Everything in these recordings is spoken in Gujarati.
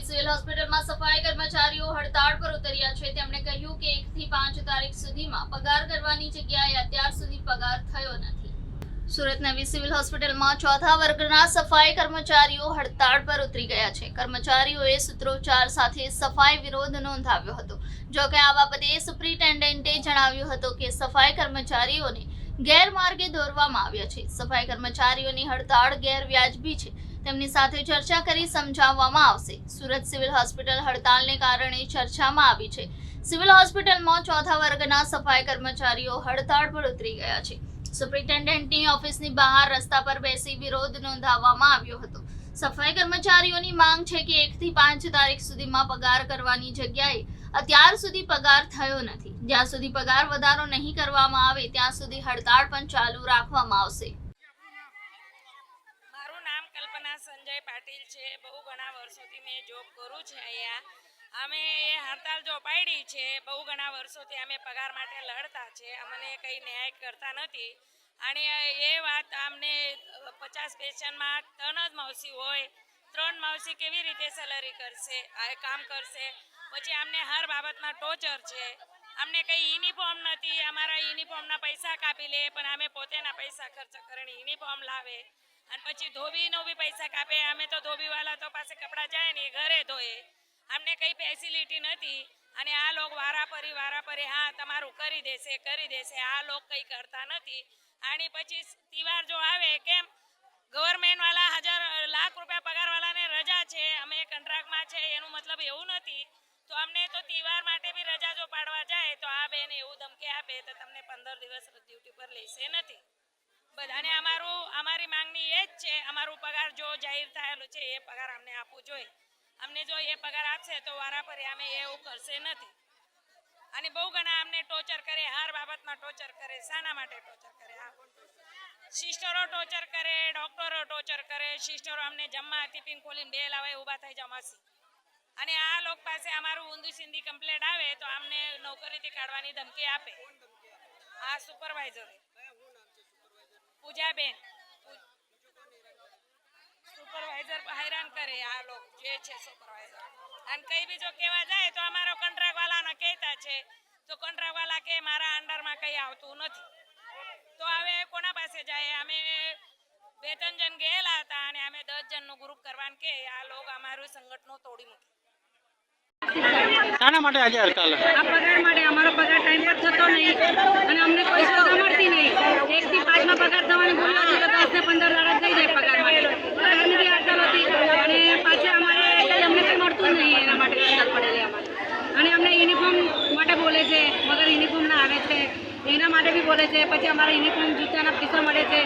નવી સિવિલ હોસ્પિટલમાં સફાઈ કર્મચારીઓ હડતાળ પર ઉતર્યા છે. તેમણે કહ્યું કે એક થી પાંચ તારીખ સુધીમાં પગાર કરવાની જગ્યાએ અત્યાર સુધી પગાર થયો નથી. સુરત નવી સિવિલ હોસ્પિટલમાં ચોથા વર્ગના સફાઈ કર્મચારીઓ હડતાળ પર ઉતરી ગયા છે. કર્મચારીઓએ સૂત્રોચ્ચાર સાથે સફાઈ વિરોધ નોંધાવ્યો હતો. જો કે આ બાબતે સુપ્રિન્ટેન્ડન્ટે જણાવ્યું હતું કે સફાઈ કર્મચારીઓને ગેરમાર્ગે દોરવામાં આવ્યા છે. સફાઈ કર્મચારીઓની હડતાળ ગેરવ્યાજબી છે. તેમની સાથે ચર્ચા કરી સમજાવવામાં આવશે. સુરત સિવિલ હોસ્પિટલ હડતાલને કારણે ચર્ચામાં આવી છે. સિવિલ હોસ્પિટલમાં ચોથા વર્ગના સફાઈ કર્મચારીઓ હડતાળ પર ઉતરી ગયા છે. સુપ્રિન્ટેન્ડન્ટની ઓફિસની બહાર રસ્તા પર બેસી વિરોધ નોંધાવવામાં આવ્યો હતો. સફાઈ કર્મચારીઓની માંગ છે કે એકથી પાંચ તારીખ સુધીમાં પગાર કરવાની જગ્યાએ અત્યાર સુધી પગાર થયો નથી. જ્યાં સુધી પગાર વધારો નહીં કરવામાં આવે, ત્યાં સુધી હડતાળ પણ ચાલુ રાખવામાં આવશે મારું નામ કલ્પના સંજય પાટીલ છે, બહુ ઘણા વર્ષોથી મેં જોબ કરું છે અહીંયા. અમે એ હડતાલ જો પાડી છે, બહુ ઘણા વર્ષોથી અમે પગાર માટે લડતા છે, અમને કંઈ ન્યાય કરતા નથી. અને એ વાત અમને પચાસ પેશન્ટમાં ત્રણ જ માવસી હોય, ત્રણ માવસી કેવી રીતે સેલરી કરશે કામ કરશે? પછી અમને હર બાબતમાં ટોર્ચર છે. અમને કંઈ યુનિફોર્મ નથી, અમારા યુનિફોર્મના પૈસા કાપી લે, પણ અમે પોતેના પૈસા ખર્ચ કરીને યુનિફોર્મ લાવે. અને પછી ધોબીનો બી પૈસા કાપે. અમે તો ધોબીવાલા તો પાસે કપડાં જાય ને ઘરે ધોએ અમને કંઈ ફેસિલિટી નથી. અને આ લોકો વારાફરી વારાફરી હા, તમારું કરી દેશે કરી દેશે. આ લોકો કંઈ કરતા નથી. અને પછી તહેવાર જો આવે, કેમ? ગવર્મેન્ટ વાળા હજાર, લાખ રૂપિયા પગારવાળાને રજા છે. અમે કોન્ટ્રાક્ટમાં છે, એનું મતલબ એવું નથી. તો અમને તો તહેવાર માટે બી રજા જો પાડવા જાય, તો આ બેન એવું ધમકી આપે, તો તમને પંદર દિવસ ડ્યુટી પર લેશે નથી. બધાને અમારું, અમારી માંગણી એ જ છે, અમારું પગાર જો જાહેર થયેલું છે, એ પગાર અમને આપવું જોઈએ. અમને જો એ પગાર આપશે, તો વારાફરી અમે એવું કરશે નથી. અને બહુ ઘણા અમને ટોર્ચર કરે, હર બાબતમાં ટોર્ચર કરે, શાના માટે ટોર્ચર કરે સિસ્ટરો ટોર્ચર કરે, ડોક્ટરો ટોર્ચર કરે, સિસ્ટરો અમને જમવા ટિફિન ખોલીને બે લાવે ઊભા થઈ જમાસી અને આ લોકો પાસે અમારું ઊંધું સિંધી કમ્પ્લેટ આવે, તો અમને નોકરીથી કાઢવાની ધમકી આપે. આ સુપરવાઇઝર પૂજાબેન સુપરવાઇઝર હેરાન કરે આ લોકો જે છે સુપરવાઇઝર. અને કઈ બીજો કહેવા જાય તો અમારો કોન્ટ્રાક્ટ વાળાને કહેતા છે તો કોન્ટ્રાક્ટ વાળા કે મારા અંડરમાં કઈ આવતું નથી. તો હવે કોના પાસે જાય? અમે બે ત્રણ જણ ગયેલા હતા અને અમે દસ જણનું ગ્રુપ કરવાનું કે આ લોકો અમારું સંગઠનો તોડી મૂકે. શાના માટે આજે હડતાલ? આ પગાર માટે અમારો પગાર ટાઈમ પર થતો નહીં. અને અમને કોઈ સજા મળતી નહીં એક થી પાંચમાં પગાર થવાની ભૂલ હતી તો દસ ને પંદર દાડા થઈ જાય પગાર માટે પગારની બી હડતાલ હતી અને પાછા અમારે કંઈ અમને કંઈ મળતું જ નહીં એના માટે હડતાલ પડેલી અમારે અને અમને યુનિફોર્મ માટે બોલે છે મગર યુનિફોર્મ ના આવે છે એના માટે બી બોલે છે, પછી અમારા યુનિફોર્મ જૂતાના પૈસા મળે છે,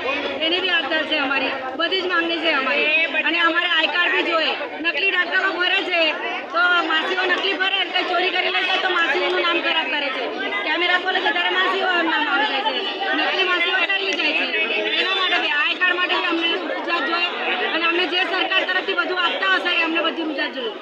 એની બી હડતાલ છે અમારી, બધી જ માંગણી છે અમારી. અને અમારે આઈ કાર્ડ બી જોઈએ. નકલી ડાક્ટરો ભરે છે, તો માસીઓ નકલી ભરે કંઈ ચોરી કરી લે છે, તો માસીઓનું નામ ખરાબ કરે છે. કેમેરા ખોલે છે ત્યારે માસીઓ નામ આવી જાય છે. નકલી માસીઓ ચાલી જાય છે. એના માટે બી, આઈ કાર્ડ માટે બી અમને રૂજાત જોઈએ. અને અમને જે સરકાર તરફથી બધું આપતા હશે, એ અમને બધી રૂજાત જોઈએ.